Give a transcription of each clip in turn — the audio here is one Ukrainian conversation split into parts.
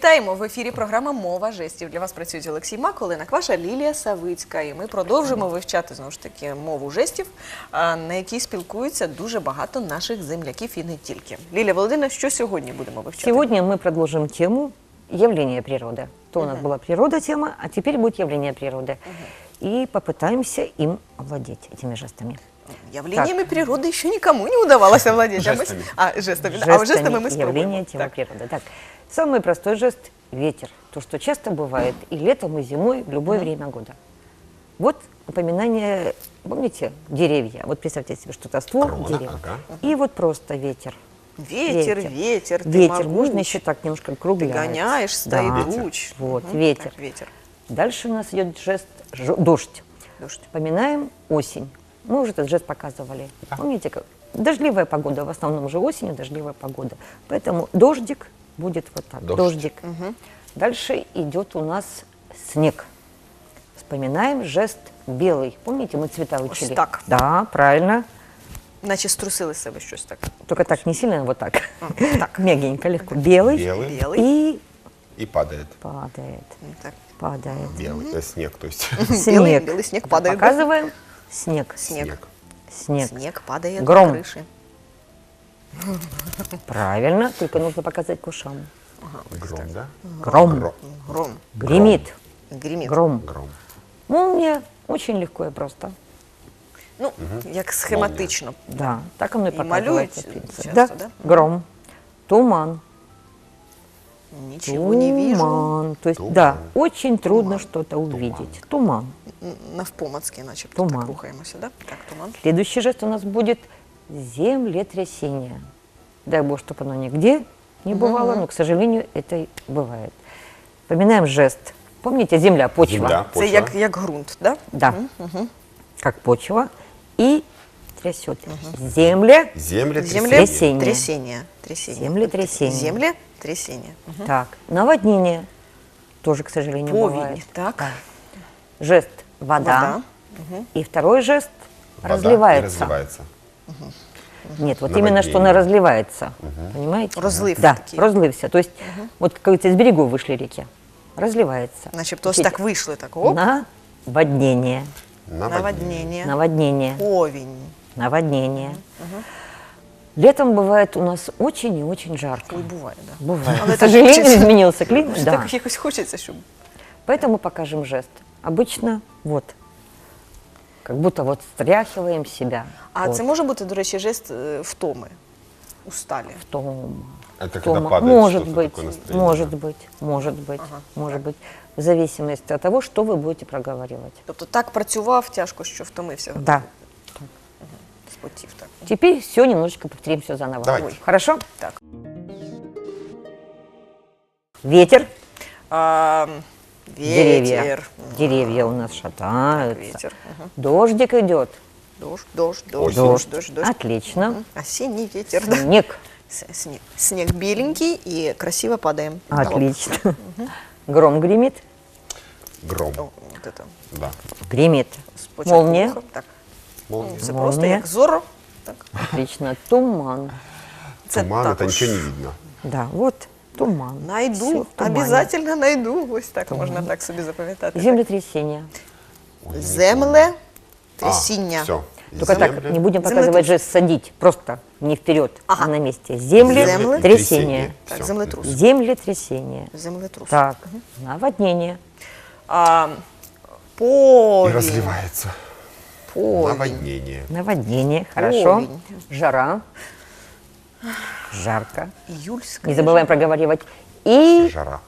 Вітаємо в ефірі. Програма Мова жестів. Для вас працюють Олексій Мак, Олена Кваша, Лілія Савицька. І ми продовжуємо вивчати знову ж таки мову жестів, а, на якій спілкуються дуже багато наших земляків і не тільки. Лілія Володимирівна, що сьогодні будемо вивчати? Сегодня мы продолжим тему явления природы. То у нас была природа тема, а теперь будет явление природы. И попытаемся им овладеть, этими жестами. Явлениями природы еще никому не удавалось овладеть. А мы- Жестами. А, жестами. да. А вот жестами мы спробуем. явления тема Так. природы. Так, самый простой жест – ветер. То, что часто бывает и летом, и зимой, в любое время года. Вот напоминание, помните, деревья. Вот представьте себе, что-то ствол Крона, дерева. ага. И вот просто ветер. Ветер, ветер, ты Ветер. могуч, Можно еще так немножко Ты круглять. гоняешь, стоит Ветер. луч. Вот, Мгм. ветер. Так, ветер. Дальше у нас идет жест жо- дождь. Дождь. Вспоминаем осень. Мы уже этот жест показывали. Помните, как дождливая погода, в основном же осенью дождливая погода. Поэтому дождик будет вот так. Дождь. Дождик. Дальше идет у нас снег. Вспоминаем жест белый. Помните, мы цвета учили? так. Да, правильно. Наче струсили з себе щось так. Только так не сильно, вот так. так. Мягенько, легко. Белый. Белый. Белый. И И падает. падает. Так. Падает. Белый. э, снег, то есть. Белый, белый снег падает, да? Показываем. Снег. Снег. Снег. Снег падает Гром. на крыши. Правильно, только нужно показать к ушам. Гром, да? Гром. Гром. Гром. Гремит. Гремит. Гром. Гром. Молния очень легко и просто. Ну, як схематично. Да, так оно и И показывается. малюют в принципе. часто, да? да? Гром. Туман. Ничего не вижу. Туман. То есть, Туман. да, очень трудно что-то увидеть. Туман. Н- Навпомацьки, начебто, Туман. так рухаємося, да? Так, туман. Следующий жест у нас будет землетрясение. Дай Бог, чтобы оно нигде не бывало, но, к сожалению, это и бывает. Вспоминаем жест. Помните, земля, почва. Земля, Це почва. як, як ґрунт, да? Да. Как почва. И трясет. Земля. Земля, Земле Трясение. трясение. трясение. Землетрясение. Земле трясение. Мгм. Так. Наводнение. Тоже, к сожалению, Повень, бывает. так. Да. Жест вода. Вода. И второй жест Вода и разливается. разливается. Нет, вот именно что Наводнение. она разливается. Понимаете? Розлив Да, такий. розлився. То есть, вот как говорится, из берегов вышли реки. Разливается. Начебто ось Значит, так вийшли, так, оп, Наводнение. наводнення, Наводнение повінь. Наводнение. Летом бывает у нас очень и очень жарко. Ой, буває, да. Бывает. Але К так сожалению, хочеться. изменился климат. Ось Да. Так якось хочеться, щоб Поэтому покажем жест. Обычно вот, как будто вот стряхиваем себя. А вот, це може бути, до речі, жест е, втоми, усталі. в том. Это в том. когда падает может что-то быть, такое настроение, может да. быть, может быть, может быть, в зависимости от того, что вы будете проговаривать. Тобто так працював тяжко, що втомився. Да. Спотів так. Теперь все немножечко повторим все заново. Давайте. Ой, Хорошо? Так. Ветер. А, Деревья. ветер. Деревья у нас шатаются. Ветер. Ага. Дождик идет. Дождь, дождь, дождь, дождь, дождь, дождь. Отлично. Осенний ветер. да. Снег. С- Снег. Снег беленький и красиво падаем. Отлично. Гром гремит. Гром. О, от это. Да. Гремит. Спочатку Молния. Так. Молния. Все Молния. просто як зоро. Так. Отлично. Туман. Це Туман, это також. ничего не видно. Да, вот туман. Всё Найду, в тумане. обязательно найду. Ось так можна так собі запам'ятати. Землетрясение. Земле, А, трясіння. все. Только так, не будем Землетряс- показывать жест садить, просто не вперед, Ага. а на месте. Землетрясение. Землетрясение. Так, Всё. землетрус. Землетрясение. Землетрус. Так, наводнение. А, И повінь. разливается. Повінь. Наводнение. Наводнение, хорошо. Повень. Жара. Жарко. Июльська. Не забываем проговаривать. И Жара.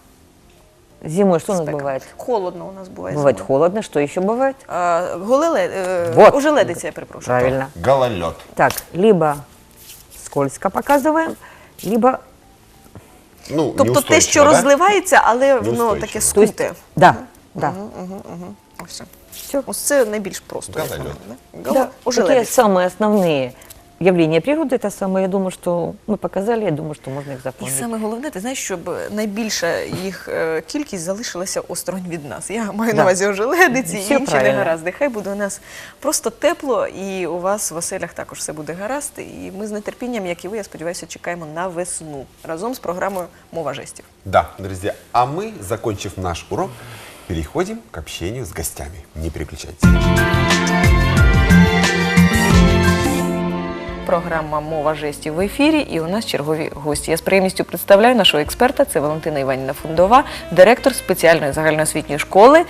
зимой что у нас спека. бывает? Холодно у нас буває. Бывает зимою. холодно. Что еще бывает? А, голеле, е, Вот. ожеледиця, я перепрошую. Правильно. Гололед. Так, либо скользко показываем, либо Ну, Тобто те, неустойчиво, що да? розливається, але воно Неустойчиво. таке то есть, скуте. да, да. Ось це. Все. Ось це найбільш просто. як на Голольот. мене, да? Да, Гол- такие Ожеледиця. самые основные явление природы, это самое, я думаю, что мы показали, я думаю, что можно их І запомнить. саме головне, ти знаєш, щоб найбільша їх е, кількість залишилася осторонь від нас. Я маю Да. на увазі ожеледиці і Все інші правильно. негаразди. Хай буде у нас просто тепло, і у вас в оселях також все буде гаразд. І ми з нетерпінням, як і ви, я сподіваюся, чекаємо на весну разом з програмою Мова жестів. да, друзья. А мы, закончив наш урок, переходим к общению с гостями. Не переключайтесь. Програма Мова жестів в ефірі, і у нас чергові гості. Я з приємністю представляю нашого експерта. Це Валентина Іванівна Фундова, директор спеціальної загальноосвітньої школи,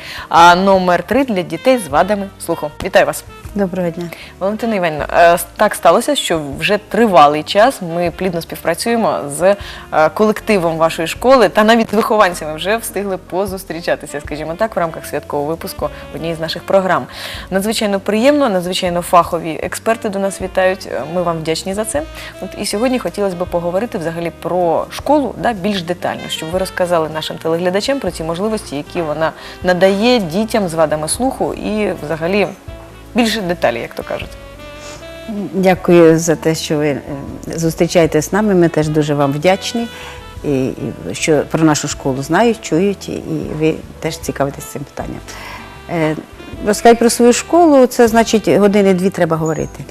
номер 3 для дітей з вадами слуху. Вітаю вас. Доброго дня. Валентина Іванівна, е, так сталося, що вже тривалий час ми плідно співпрацюємо з е, колективом вашої школи та навіть вихованцями вже встигли позустрічатися, скажімо так, в рамках святкового випуску однієї з наших програм. Надзвичайно приємно, надзвичайно фахові експерти до нас вітають. Е, Ми вам вдячні за це. От і сьогодні хотілося б поговорити взагалі про школу да, більш детально, щоб ви розказали нашим телеглядачам про ті можливості, які вона надає дітям з вадами слуху і взагалі більше деталі, як то кажуть. Дякую за те, що ви е, зустрічаєтесь з нами. Ми теж дуже вам вдячні, і, і що про нашу школу знають, чують, і ви теж цікавитесь цим питанням. Е, Розказати про свою школу, це значить години-дві треба говорити.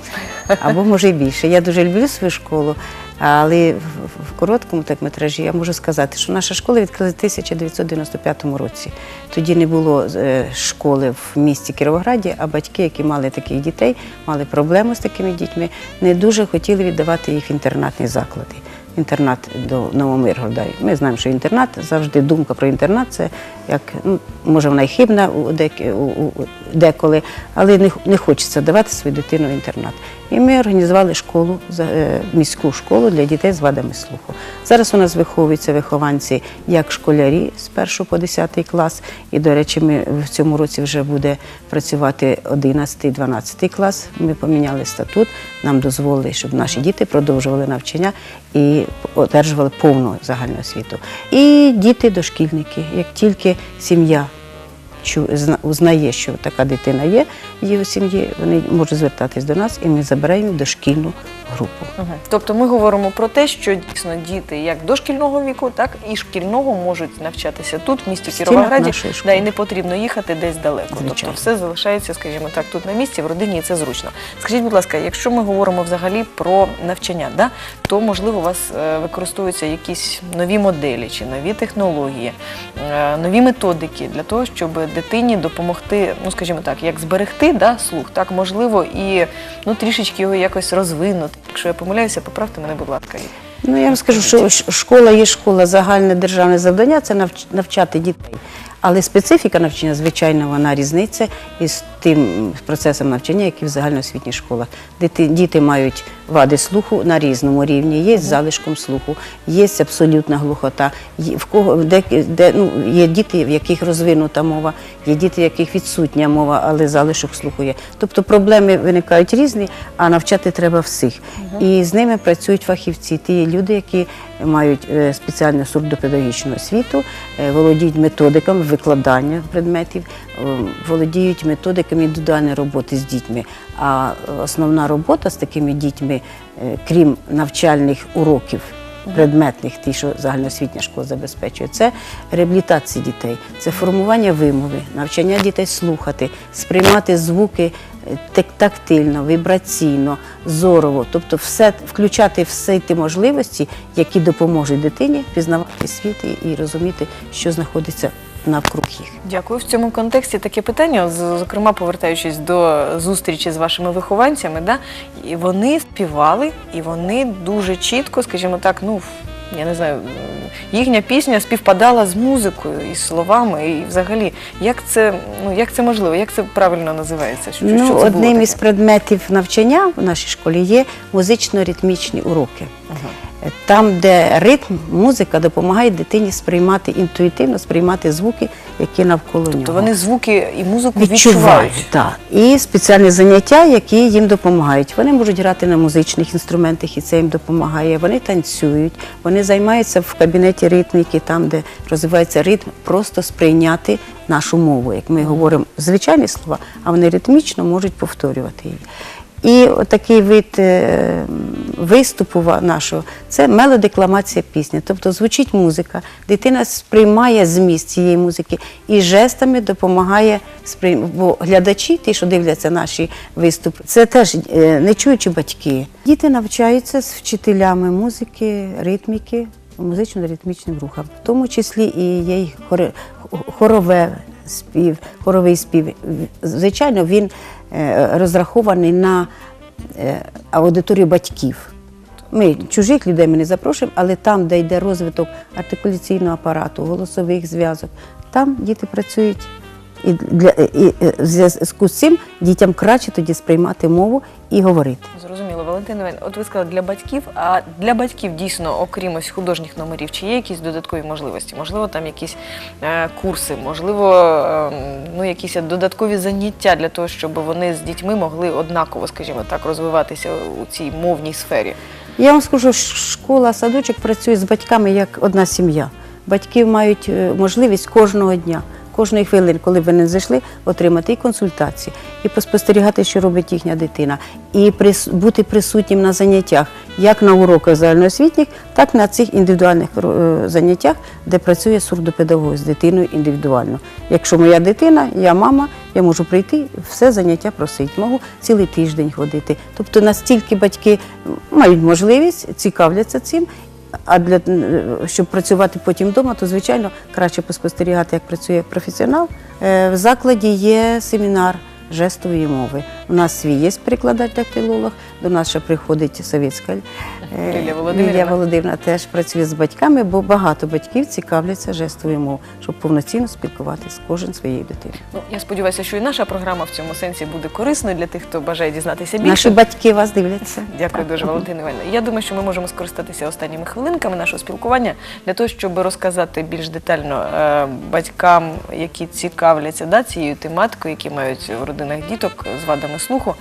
Або може і більше. Я дуже люблю свою школу, але в, короткому так метражі я можу сказати, що наша школа відкрила в 1995 році. Тоді не було е, школи в місті Кіровограді, а батьки, які мали таких дітей, мали проблеми з такими дітьми, не дуже хотіли віддавати їх в інтернатні заклади. Інтернат до Новомиргорода. Ми знаємо, що інтернат завжди думка про інтернат це як ну, може вона й хибна у, у, у, деколи, але не, не хочеться давати свою дитину в інтернат. І ми організували школу, е, міську школу для дітей з вадами слуху. Зараз у нас виховуються вихованці як школярі з 1 по 10 клас. І, до речі, ми в цьому році вже буде працювати 11-12 клас. Ми поміняли статут, нам дозволили, щоб наші діти продовжували навчання і одержували повну загальну освіту. І діти, дошкільники, як тільки сім'я узнає, що така дитина є її сім'ї, вони можуть звертатись до нас, і ми забираємо дошкільну групу. Мгм. Тобто ми говоримо про те, що дійсно діти як дошкільного віку, так і шкільного можуть навчатися тут, в місті Кіровограді, да, і не потрібно їхати десь далеко. Тобто все залишається, скажімо так, тут на місці, в родині, і це зручно. Скажіть, будь ласка, якщо ми говоримо взагалі про навчання, да, то можливо у вас е, використовуються якісь нові моделі чи нові технології, е, нові методики для того, щоб дитині допомогти, ну скажімо так, як зберегти да, слух, так можливо, і ну трішечки його якось розвинути. Якщо я помиляюся, поправте мене, будь ласка. Ну я вам скажу, що школа є школа, загальне державне завдання це навчати дітей. Але специфіка навчання, звичайно, вона різниця із тим процесом навчання, який в загальноосвітніх школах. Діти, мають вади слуху на різному рівні. Є з залишком слуху, є абсолютна глухота. Є, в кого ну, є діти, в яких розвинута мова, є діти, в яких відсутня мова, але залишок слуху є. Тобто проблеми виникають різні, а навчати треба всіх. І з ними працюють фахівці, ті люди, які мають е, спеціальну сурдопедагогічну освіту, е, володіють методиками викладання предметів, е, володіють методиками індивідуальної роботи з дітьми. А основна робота з такими дітьми, е, крім навчальних уроків, предметних, ті, що загальноосвітня школа забезпечує, це реабілітація дітей, це формування вимови, навчання дітей слухати, сприймати звуки е, тактильно, вібраційно, зорово, тобто все включати всі ті можливості, які допоможуть дитині пізнавати світ і розуміти, що знаходиться навкруг їх. Дякую. В цьому контексті таке питання, зокрема, повертаючись до зустрічі з вашими вихованцями, да, і вони співали, і вони дуже чітко, скажімо так, ну. Я не знаю, їхня пісня співпадала з музикою і словами, і взагалі, як це, ну як це можливо, як це правильно називається? Що, Ну, що це було одним таке? із предметів навчання в нашій школі є музично-ритмічні уроки. Там, де ритм, музика допомагає дитині сприймати інтуїтивно, сприймати звуки, які навколо Тобто вони звуки і музику відчувають. відчувають. Так. І спеціальні заняття, які їм допомагають. Вони можуть грати на музичних інструментах, і це їм допомагає. Вони танцюють, вони займаються в кабінеті ритміки, там, де розвивається ритм, просто сприйняти нашу мову. Як ми говоримо звичайні слова, а вони ритмічно можуть повторювати її. І такий вид е, виступу нашого це мелодекламація пісні. Тобто звучить музика, дитина сприймає зміст цієї музики і жестами допомагає сприйм... Бо глядачі, ті, що дивляться наші виступи, це теж е, не чуючі батьки. Діти навчаються з вчителями музики, ритміки, музично-ритмічним рухам, в тому числі і є хорове спів, хоровий спів. Звичайно, він розрахований на е, аудиторію батьків. Ми чужих людей ми не запрошуємо, але там, де йде розвиток артикуляційного апарату, голосових зв'язок, там діти працюють. І, для, і е, в зв'язку з цим дітям краще тоді сприймати мову і говорити. Валентина, от ви сказали для батьків, а для батьків дійсно, окрім ось художніх номерів, чи є якісь додаткові можливості? Можливо, там якісь е, курси, можливо, е, ну, якісь додаткові заняття для того, щоб вони з дітьми могли однаково, скажімо так, розвиватися у цій мовній сфері. Я вам скажу, школа, садочок працює з батьками як одна сім'я. Батьки мають е, можливість кожного дня, кожної хвилини, коли б вони зайшли, отримати і консультації, і поспостерігати, що робить їхня дитина, і бути присутнім на заняттях, як на уроках загальноосвітніх, так і на цих індивідуальних е, заняттях, де працює сурдопедагог з дитиною індивідуально. Якщо моя дитина, я мама, я можу прийти, все заняття просить, можу цілий тиждень ходити. Тобто настільки батьки мають можливість, цікавляться цим. А для е, щоб працювати потім вдома, то звичайно краще поспостерігати, як працює професіонал. Е, В закладі є семінар жестової мови. У нас свій є перекладач дактилолог, до нас ще приходить совєтська е, Лілія Володимирівна. Лілія Володимирівна теж працює з батьками, бо багато батьків цікавляться жестовою мовою, щоб повноцінно спілкуватися кожен своєю дитиною. Ну, я сподіваюся, що і наша програма в цьому сенсі буде корисною для тих, хто бажає дізнатися більше. Наші батьки вас дивляться. Дякую дуже, Валентина Іванівна. Я думаю, що ми можемо скористатися останніми хвилинками нашого спілкування для того, щоб розказати більш детально е, батькам, які цікавляться да, цією тематикою, які мають в родинах діток з вадами слуху,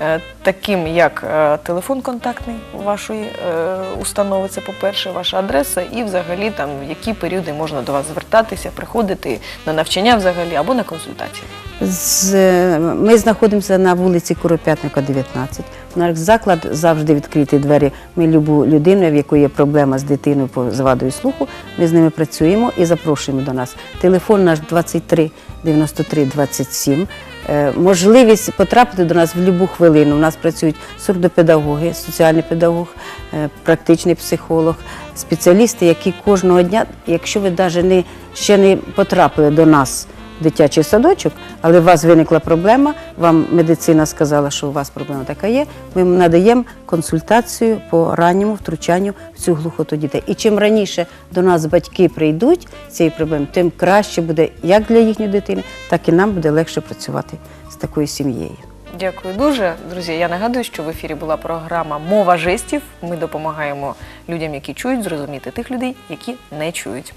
е, таким як е, телефон контактний вашої е, установи, це по-перше, ваша адреса, і взагалі там в які періоди можна до вас звертатися, приходити на навчання взагалі або на консультації. Ми знаходимося на вулиці Куропятника, 19. Наш заклад завжди відкриті двері. Ми любу людину, в якої є проблема з дитиною по з вадою слуху, ми з ними працюємо і запрошуємо до нас. Телефон наш 23 93 27. Е, Можливість потрапити до нас в будь-яку хвилину. У нас працюють сурдопедагоги, соціальний педагог, е, практичний психолог, спеціалісти, які кожного дня, якщо ви навіть не, ще не потрапили до нас дитячий садочок, але у вас виникла проблема, вам медицина сказала, що у вас проблема така є, ми надаємо консультацію по ранньому втручанню в цю глухоту дітей. І чим раніше до нас батьки прийдуть з цією проблемою, тим краще буде як для їхньої дитини, так і нам буде легше працювати з такою сім'єю. Дякую дуже, друзі. Я нагадую, що в ефірі була програма Мова жестів. Ми допомагаємо людям, які чують, зрозуміти тих людей, які не чують.